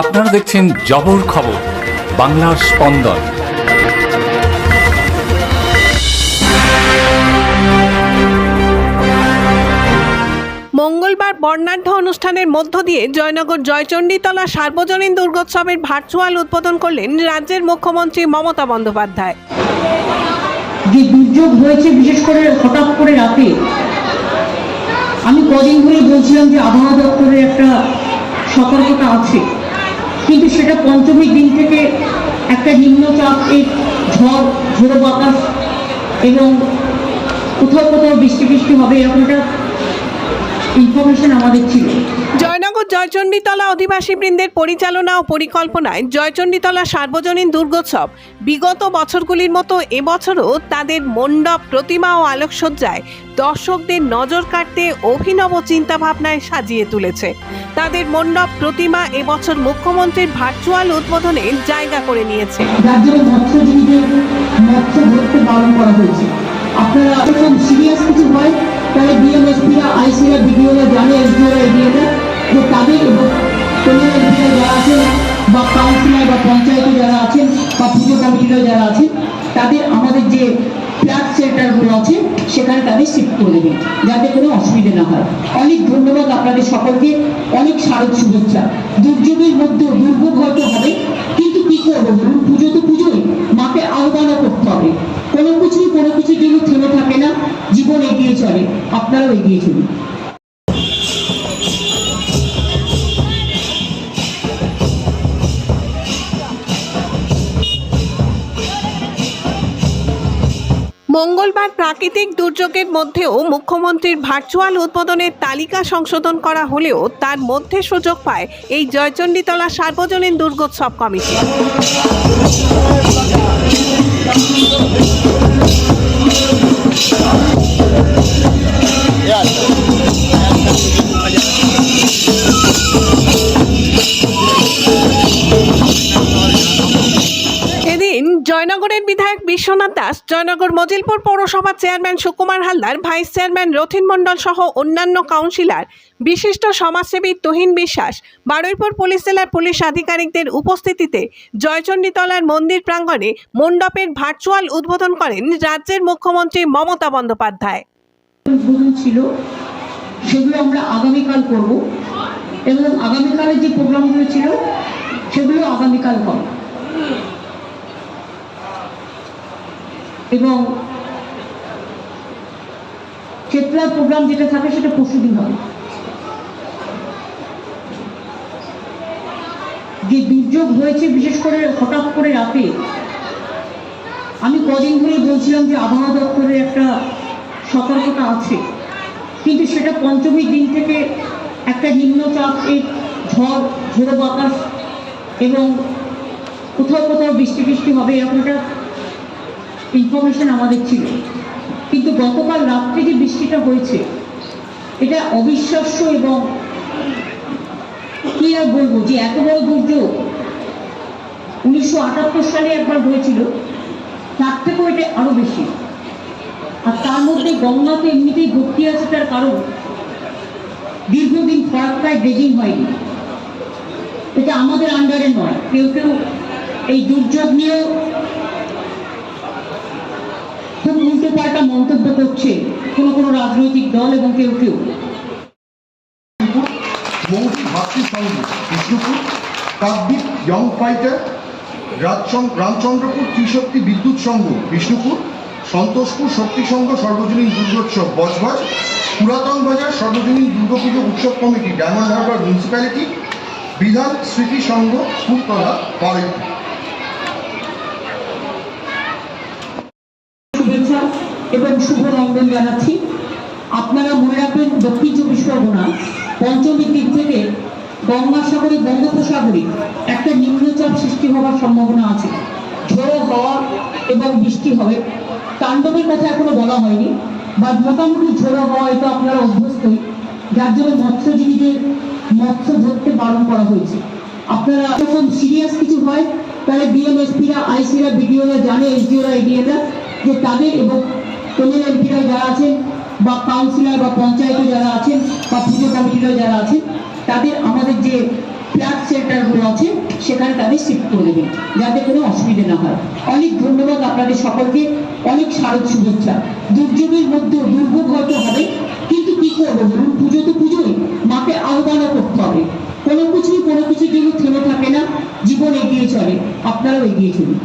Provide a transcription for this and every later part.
আপনারা দেখছেন জবর খবর বাংলার স্পন্দন। মঙ্গলবার বর্ণাঢ্য অনুষ্ঠানের মধ্য দিয়ে জয়নগর জয়চণ্ডীতলা সার্বজনীন দুর্গোৎসবের ভার্চুয়াল উদ্বোধন করলেন রাজ্যের মুখ্যমন্ত্রী মমতা বন্দ্যোপাধ্যায়। যে দুর্যোগ হয়েছে বিশেষ করে হঠাৎ করে রাতে আমি কদিন ধরে বলছিলাম যে আবহাওয়া দপ্তরের একটা সতর্কতা আছে। কিন্তু সেটা পঞ্চমীর দিন থেকে একটা নিম্নচাপ, এই ঝড়, ঝোড়ো বাতাস এবং কোথাও কোথাও বৃষ্টি বৃষ্টি হবে, এরকম একটা ইনফরমেশন আমাদের ছিল। জয়চণ্ডীতলা অধিবাসী বৃন্দের পরিচালনা ও পরিকল্পনায় জয়চণ্ডীতলা সার্বজনীন দুর্গোৎসব। বিগত বছরগুলির মতো এবছরও তাদের মণ্ডপ, প্রতিমা ও আলোকসজ্জায় দর্শকদের নজর কাটতে অভিনব চিন্তাভাবনায় সাজিয়ে তুলেছে। তাদের মণ্ডপ, প্রতিমা এবছর মুখ্যমন্ত্রীর ভার্চুয়াল উদ্বোধনে জায়গা করে নিয়েছে। আপনারা সিরিয়াস কিছু হয়, তাহলে বিএমএসপিরা, আইসিরা, বিডিওরা জানে এসডিওরা যে তাদের এবং পরিবার যারা আছেন বা কাউন্সিলর বা পঞ্চায়েতে যারা আছেন বা পুজো কমিটিরা যারা আছেন, তাদের আমাদের যে ফ্ল্যাট সেন্টারগুলো আছে, সেখানে তাদের শিফট করে দেবেন যাতে কোনো অসুবিধা না হয়। অনেক ধন্যবাদ আপনাদের সকলকে, অনেক শারদ শুভেচ্ছা। দুর্যোগের মধ্যেও দুর্ভোগ হয়তো হবে, কিন্তু কি করব বলুন? পুজো তো পুজোই, মাকে আহ্বানও করতে হবে। কোনো কিছুই কোনো কিছুর জন্য থেমে থাকে না, জীবন এগিয়ে চলে, আপনারাও এগিয়ে চলুন। মঙ্গলবার প্রাকৃতিক দুর্যোগের মধ্যেও মুখ্যমন্ত্রীর ভার্চুয়াল উদ্বোধনের তালিকা সংশোধন করা হলেও তার মধ্যে সুযোগ পায় এই জয়চণ্ডীতলা সার্বজনীন দুর্গোৎসব কমিটি। জয়নগরের বিধায়ক বিশ্বনাথ দাস, জয়নগর মজিলপুর পৌরসভার chairman Sukumar Haldar, vice chairman Rathin Mondal সহ অন্যান্য কাউন্সিলর, বিশিষ্ট সমাজসেবী তুহিন বিশ্বাস, বারুইপুর পুলিশ জেলার পুলিশ আধিকারিকদের উপস্থিতিতে জয়চণ্ডীতলার মন্দির প্রাঙ্গণে মণ্ডপের ভার্চুয়াল উদ্বোধন করেন রাজ্যের মুখ্যমন্ত্রী মমতা বন্দ্যোপাধ্যায়। ছিল, সেগুলো আমরা আগামীকাল করব এবং আগামীকালের যে প্রোগ্রামগুলো ছিল, সেগুলো আগামীকাল হবে এবং চেতলার প্রোগ্রাম যেটা থাকে সেটা পরশুদিন হবে। যে দুর্যোগ হয়েছে, বিশেষ করে হঠাৎ করে রাতে, আমি কদিন ধরে বলছিলাম যে আবহাওয়া দপ্তরের একটা সতর্কতা আছে। কিন্তু সেটা পঞ্চমীর দিন থেকে একটা নিম্নচাপ এই ঝড়, ঝোড়ো বাতাস এবং কোথাও কোথাও বৃষ্টি বৃষ্টি হবে এরকম একটা ইনফরমেশন আমাদের ছিল। কিন্তু গতকাল রাত্রে যে বৃষ্টিটা হয়েছে। এটা অবিশ্বাস্য এবং কি আর বলব যে এত বড় দুর্যোগ। উনিশশো আটাত্তর সালে একবার হয়েছিল। তার থেকেও এটা আরও বেশি। আর তার মধ্যে গঙ্গাতে এমনিতেই ভর্তি আছে তার কারণ। দীর্ঘদিন ফরাক্কায় ড্রেজিং হয়নি। এটা আমাদের আন্ডারে নয়। কেউ কেউ এই দুর্যোগ নিয়েও খুব পাল্টা মন্তব্য করছে কোনো কোনো রাজনৈতিক দল এবং কেউ কেউ। রামচন্দ্রপুর ত্রিশক্তি বিদ্যুৎ সংঘ, বিষ্ণুপুর, সন্তোষপুর শক্তি সংঘ সর্বজনীন দুর্গোৎসব, বজবজ, পুরাতন বাজার সর্বজনীন দুর্গাপুজো উৎসব কমিটি, ডায়মন্ড হারবার মিউনিসিপ্যালিটি বিধান স্মৃতি সংঘ, ফুলতলা, বারুইপুর শুভেচ্ছা এবং শুভ রঙ্গন জানাচ্ছি। আপনারা মনে রাখবেন, দক্ষিণ চব্বিশ পরগনা পঞ্চমীর দিক থেকে গঙ্গাসাগরে বঙ্গোপসাগরে একটা নিম্নচাপ সৃষ্টি হওয়ার সম্ভাবনা আছে। ঝোড়ো হওয়া এবং বৃষ্টি হবে। তাণ্ডবের কথা এখনও বলা হয়নি বা মোটামুটি ঝোড়ো হওয়া এটা আপনারা অভ্যস্তই। যার জন্য মৎস্যজীবীদের মৎস্য ধরতে বারণ করা হয়েছে। আপনারা যখন সিরিয়াস কিছু হয়, তাহলে বিএমএসপিরা আইসিরা বিডিওরা জানে এসডিওরা এডিওরা যে তাদের এবং পরিবার এমপিরা যারা আছেন বা কাউন্সিলর বা পঞ্চায়েতে যারা আছেন বা পুজো কমিটিরা যারা আছেন, তাদের আমাদের যে ফ্ল্যাট সেন্টারগুলো আছে, সেখানে তাদের শিফট করে দেবেন, যাতে কোনো অসুবিধা না হয়। অনেক ধন্যবাদ আপনাদের সকলকে, অনেক শারদ শুভেচ্ছা। দুর্যোগের মধ্যেও দুর্ভোগ হয়তো হবে, কিন্তু কি করব বলুন? পুজো তো পুজোই, মাকে আহ্বানও করতে হবে। কোনো কিছুই কোনো কিছুর জন্য থেমে থাকে না, জীবন এগিয়ে চলে, আপনারাও এগিয়ে চলুন।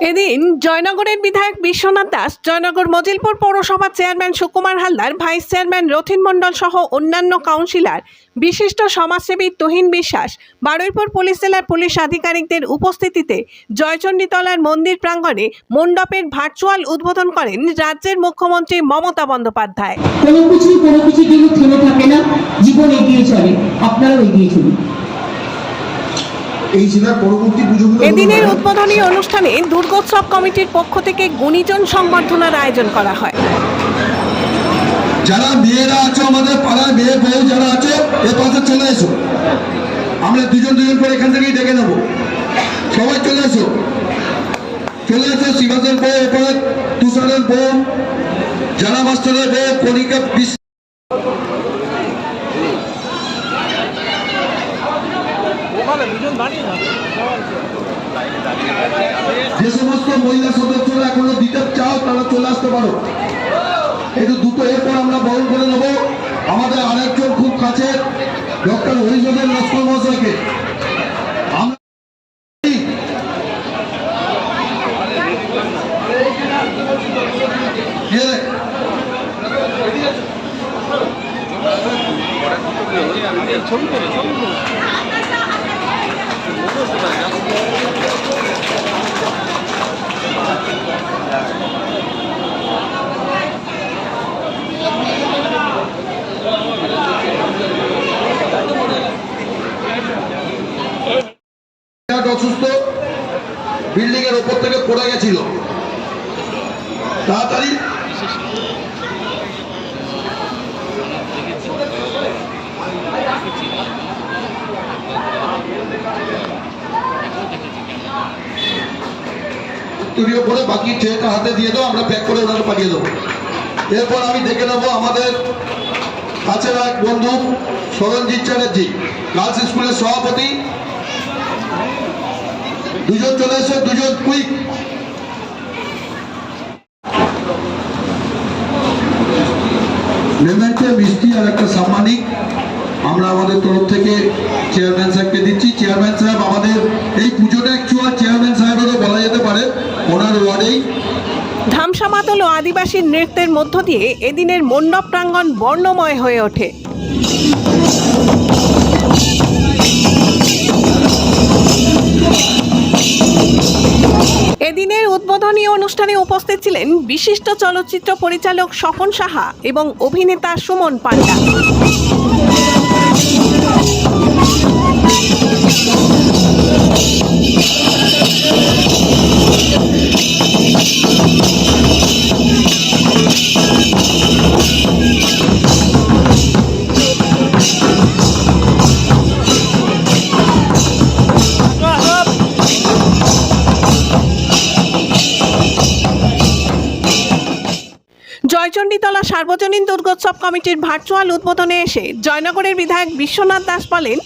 এদিন জয়নগরের বিধায়ক বিশ্বনাথ দাস, জয়নগর মজিলপুর পৌরসভার chairman Sukumar Haldar, vice chairman Rathin Mondal সহ অন্যান্য কাউন্সিলর, বিশিষ্ট সমাজসেবী তুহিন বিশ্বাস, বারুইপুর পুলিশ জেলার পুলিশ আধিকারিকদের উপস্থিতিতে জয়চণ্ডীতলার মন্দির প্রাঙ্গণে মণ্ডপের ভার্চুয়াল উদ্বোধন করেন রাজ্যের মুখ্যমন্ত্রী মমতা বন্দ্যোপাধ্যায়। কোনো কিছুই, কোনো জন্য থেমে থাকে না। জীবন এগিয়ে চলে। আপনারাও এগিয়ে চলুন। এই জেলার পরবর্তী পুজোগুলো এদিনের উদ্বোধনী অনুষ্ঠানে দুর্গোৎসব কমিটির পক্ষ থেকে গুণীজন সংবর্ধনার আয়োজন করা হয়। যারা মেয়েরা আছো আমাদের পাড়ার মেয়ে বউ যারা আছে এ পাশে চলে এসো। আমরা দুজন দুজন করে এখান থেকেই ডেকে নেব। সবাই চলে এসো। চলে এসো শিবাসের বউ এরপরে তুষারের বউ জানা মাস্টারের বউ কণিকা বিশ যে সমস্ত মহিলা সদস্যরা এখনও দিতে চাও, তারা চলে আসতে পারো। একটু দুটো এরপর আমরা বরণ করে নেব। আমাদের আরেকজন খুব কাছে ডক্টর হরিচন্দ্র লস্কর মহাশয়কে আমরা ইয়ে, বিরাট অসুস্থ বিল্ডিং থেকে পড়ে গেছিল। তাড়াতাড়ি। বাকি ট্রেটা হাতে দিয়ে দাও, আমরা প্যাক করে ওনাকে পাঠিয়ে দেবো। এরপর আমি দেখে নেব আমাদের কাছের এক বন্ধু সরঞ্জিৎ চ্যাটার্জি গার্লস স্কুলের সভাপতি। দুজন চলে এসো, দুজন কুইক মেমেন্টে মিষ্টি আর একটা সাম্মানিক। আমরা আমাদের তরফ থেকে চেয়ারম্যান সাহেবকে দিচ্ছি। চেয়ারম্যান সাহেব, আমাদের এই পুজোটা অ্যাকচুয়াল চেয়ারম্যান সাহেবেরও বলা যেতে পারে। ওনার ওয়ার্ডেই। ধামসা মাতল ও আদিবাসী নৃত্যের মধ্য দিয়ে এদিনের মণ্ডপ প্রাঙ্গণ বর্ণময় হয়ে ওঠে। অনুষ্ঠানে উপস্থিত ছিলেন বিশিষ্ট চলচ্চিত্র পরিচালক স্বপন সাহা এবং অভিনেতা সুমন পান্ডা। জয়চণ্ডীতলা সার্বজনীন দুর্গোৎসব কমিটির ভার্চুয়াল উদ্বোধনে এসে জয়নগরের বিধায়ক বিশ্বনাথ দাস বলেন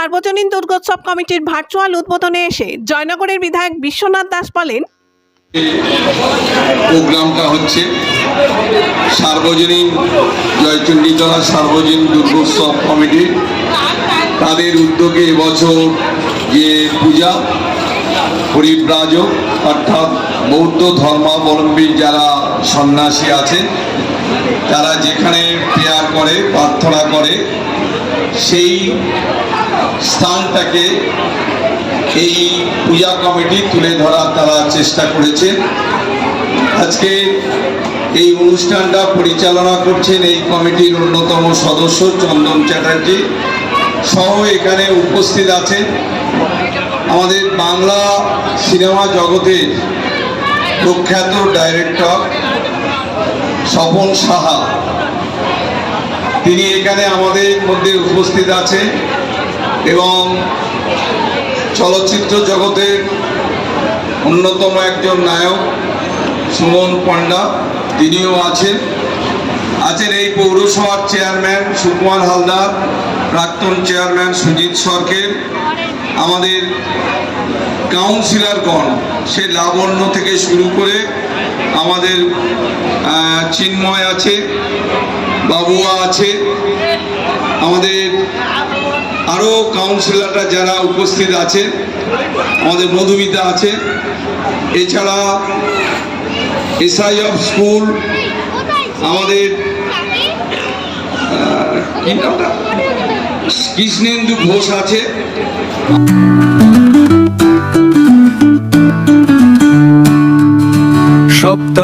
সার্বজনীন দুর্গোৎসব কমিটির ভার্চুয়াল উদ্বোধনে এসে জয়নগরের বিধায়ক বিশ্বনাথ দাস বলেন, প্রোগ্রামটা হচ্ছে সার্বজনীন জয়চণ্ডীতলা সার্বজনীন দুর্গোৎসব কমিটি। তাদের উদ্যোগে এবছর যে পূজা পরিব্রাজক অর্থাৎ বৌদ্ধ ধর্মাবলম্বী যারা সন্ন্যাসী আছেন তারা যেখানে প্রেয়ার করে, প্রার্থনা করে, সেই স্থানটাকে এই পূজা কমিটি তুলে ধরার তারা চেষ্টা করেছে। আজকে এই অনুষ্ঠানটা পরিচালনা করছেন এই কমিটির অন্যতম সদস্য চন্দন চ্যাটার্জি। সহ এখানে উপস্থিত আছেন আমাদের বাংলা সিনেমা জগতের প্রখ্যাত ডাইরেক্টর স্বপন সাহা। তিনি এখানে আমাদের মধ্যে উপস্থিত আছেন এবং চলচ্চিত্র জগতের অন্যতম একজন নায়ক সুমন পান্ডা, তিনিও আছেন। আছেন এই পৌরসভার চেয়ারম্যান সুকুমার হালদার, প্রাক্তন চেয়ারম্যান সুজিত সরকের, আমাদের কাউন্সিলরগণ। সে লাবণ্য থেকে শুরু করে আমাদের চিন্ময় আছে, বাবুয়া আছে, আমাদের আরও কাউন্সিলররা যারা উপস্থিত আছে, আমাদের মধুমিতা আছে, এছাড়া এসআই অফ স্কুল, আমাদের কৃষ্ণেন্দু ঘোষ আছে।